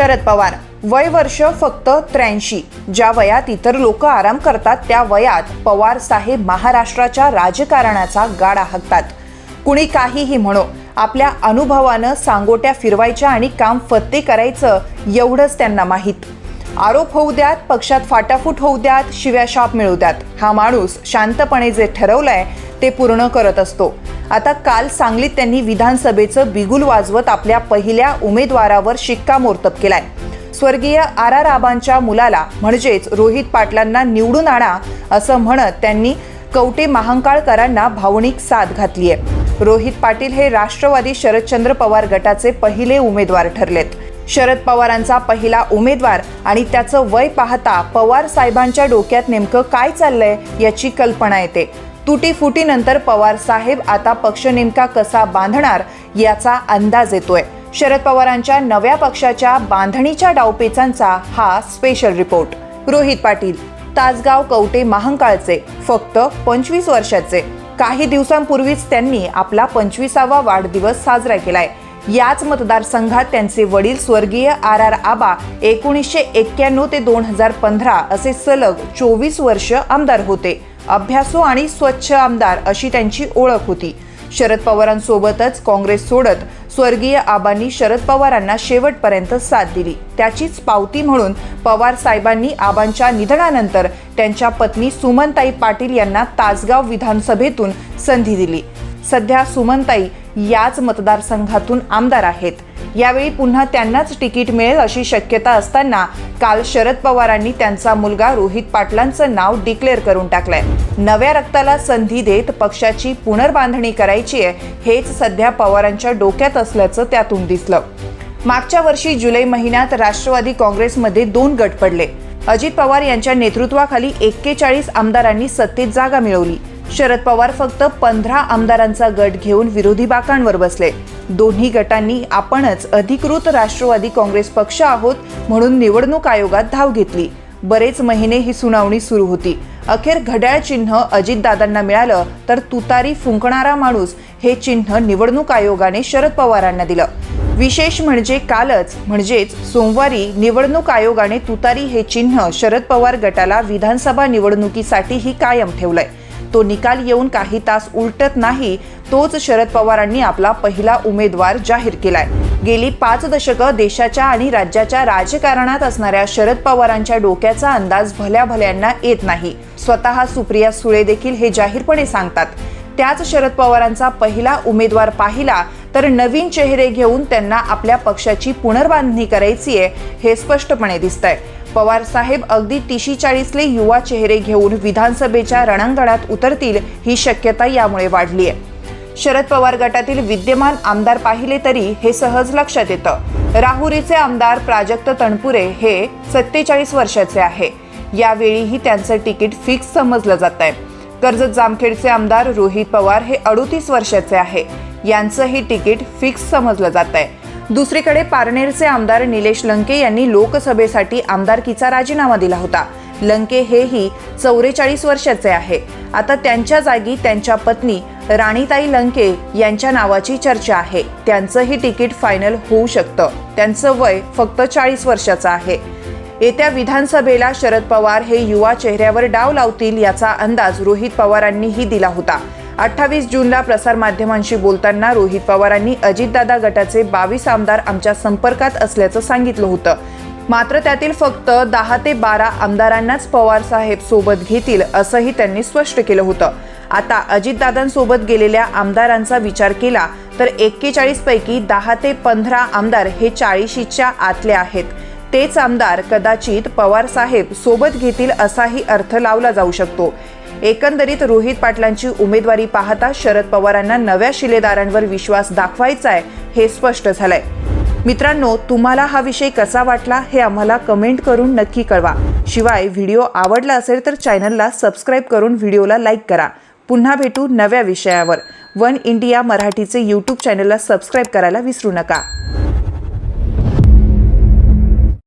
शरद पवार. वय वर्ष फक्त त्र्याऐंशी. ज्या वयात इतर लोक आराम करतात त्या वयात पवार साहेब महाराष्ट्राच्या राजकारणाचा गाडा हाकतात. कुणी काहीही म्हणो आपल्या अनुभवानं सांगोट्या फिरवायच्या आणि काम फत्ते करायचं एवढंच त्यांना माहीत. आरोप होऊ द्यात पक्षात फाटाफूट होऊ द्यात शिव्या शाप मिळू द्यात. हा माणूस शांतपणे जे ठरवलंय ते पूर्ण करत असतो. आता काल सांगलीत त्यांनी विधानसभेचं बिगुल वाजवत आपल्या पहिल्या उमेदवारावर शिक्कामोर्तब केलाय. स्वर्गीय आर आर आबांच्या मुलाला म्हणजेच रोहित पाटलांना निवडून आणा असं म्हणत त्यांनी कवटे महांकाळकरांना भावनिक साथ घातली आहे रोहित पाटील हे राष्ट्रवादी शरदचंद्र पवार गटाचे पहिले उमेदवार ठरलेत. शरद पवारांचा पहिला उमेदवार आणि त्याचं वय पाहता पवार साहेबांच्या डोक्यात नेमकं काय चाललंय याची कल्पना येते. तुटीफुटीनंतर पवार साहेब आता पक्ष नेमका कसा बांधणार याचा अंदाज येतोय. शरद पवारांच्या नव्या पक्षाच्या बांधणीच्या डावपेचांचा हा स्पेशल रिपोर्ट रोहित पाटील तासगाव कवटे महांकाळचे फक्त पंचवीस वर्षाचे. काही दिवसांपूर्वीच त्यांनी आपला पंचवीसावा वाढदिवस साजरा केलाय. याच मतदारसंघात त्यांचे वडील स्वर्गीय आर आर आबा एकोणीसशे एक्क्याण्णव ते दोन हजार पंधरा असे सलग चोवीस वर्ष आमदार होते. अभ्यासू आणि स्वच्छ आमदार अशी त्यांची ओळख होती. शरद पवारांसोबतच काँग्रेस सोडत स्वर्गीय आबांनी शरद पवारांना शेवटपर्यंत साथ दिली. त्याचीच पावती म्हणून पवार साहेबांनी आबांच्या निधनानंतर त्यांच्या पत्नी सुमनताई पाटील यांना तासगाव विधानसभेतून संधी दिली. सध्या सुमनताई याच मतदारसंघातून आमदार आहेत. यावेळी पुन्हा त्यांनाच तिकीट मिळेल अशी शक्यता असताना काल शरद पवारांनी त्यांचा मुलगा रोहित पाटलांचं नाव डिक्लेअर करून टाकलंय. नव्या रक्ताला संधी देत पक्षाची पुनर्बांधणी करायची आहे हेच सध्या पवारांच्या डोक्यात असल्याचं त्यातून दिसलं. मागच्या वर्षी जुलै महिन्यात राष्ट्रवादी काँग्रेसमध्ये दोन गट पडले. अजित पवार यांच्या नेतृत्वाखाली एक्केचाळीस आमदारांनी सत्तेत जागा मिळवली. शरद पवार फक्त पंधरा आमदारांचा गट घेऊन विरोधी बाकांवर बसले. दोन्ही गटांनी आपणच अधिकृत राष्ट्रवादी काँग्रेस पक्ष आहोत म्हणून निवडणूक आयोगात धाव घेतली. बरेच महिने ही सुनावणी सुरू होती. अखेर घड्याळ चिन्ह अजितदादांना मिळालं तर तुतारी फुंकणारा माणूस हे चिन्ह निवडणूक आयोगाने शरद पवारांना दिलं. विशेष म्हणजे कालच म्हणजेच सोमवारी निवडणूक आयोगाने तुतारी हे चिन्ह शरद पवार गटाला विधानसभा निवडणुकीसाठीही कायम ठेवलंय. तो निकाल येऊन काही तास उलटत नाही तोच शरद पवारांनी आपला पहिला उमेदवार जाहीर केलाय. गेली पाच दशकं देशाच्या आणि राज्याच्या राजकारणात असणाऱ्या शरद पवारांच्या डोक्याचा अंदाज भल्या भल्यांना येत नाही. स्वतः सुप्रिया सुळे देखील हे जाहीरपणे सांगतात. त्याच शरद पवारांचा पहिला उमेदवार पाहिला तर नवीन चेहरे घेऊन त्यांना आपल्या पक्षाची पुनर्बांधणी करायची आहे हे स्पष्टपणे दिसतंय. पवार साहेब अगदी तिशी चाळीसले युवा चेहरे घेऊन विधानसभेच्या रणांगणात उतरतील ही शक्यता यामुळे वाढली आहे. शरद पवार गटातील विद्यमान आमदार पाहिले तरी हे सहज लक्षात येतं. राहुरीचे आमदार प्राजक्त तणपुरे हे सत्तेचाळीस वर्षाचे आहे. यावेळीही त्यांचं तिकीट फिक्स समजलं जात आहे कर्जत जामखेडचे आमदार रोहित पवार हे अडुतीस वर्षाचे आहे. यांचंही तिकीट फिक्स समजलं जात आहे दुसरीकडे पारनेरचे आमदार निलेश लंके यांनी लोकसभेसाठी आमदारकीचा राजीनामा दिला होता. लंके हेही चौवेचाळीस वर्षाचे आहे. आता त्यांच्या जागी त्यांच्या पत्नी राणीताई लंके यांच्या नावाची चर्चा आहे. त्यांचंही तिकीट फायनल होऊ शकतं. त्यांचं वय फक्त चाळीस वर्षाचं आहे. येत्या विधानसभेला शरद पवार हे युवा चेहऱ्यावर डाव लावतील याचा अंदाज रोहित पवारांनीही दिला होता. अठ्ठावीस जूनला प्रसारमाध्यमांशी बोलताना रोहित पवारांनी अजितदादा गटाचे बावीस आमदार आमच्या संपर्कात असल्याचं सांगितलं होतं. मात्र त्यातील फक्त दहा ते बारा आमदारांनाच पवार साहेब सोबत घेतील असंही त्यांनी स्पष्ट केलं होतं. आता अजितदादांसोबत गेलेल्या आमदारांचा विचार केला तर एक्केचाळीस पैकी दहा ते पंधरा आमदार हे चाळीशीच्या आतले आहेत. तेच आमदार कदाचित पवार साहेब सोबत घेतील असाही अर्थ लावला जाऊ शकतो. एकंदरीत रोहित पाटलांची उमेदवारी पाहता शरद पवारांना नव्या शिलेदारांवर विश्वास दाखवायचा आहे हे स्पष्ट झालंय. मित्रांनो तुम्हाला हा विषय कसा वाटला हे आम्हाला कमेंट करून नक्की कळवा. शिवाय व्हिडिओ आवडला असेल तर चॅनलला सबस्क्राईब करून व्हिडिओला लाईक करा. पुन्हा भेटू नव्या विषयावर. वन इंडिया मराठीचे यूट्यूब चॅनलला सबस्क्राईब करायला विसरू नका.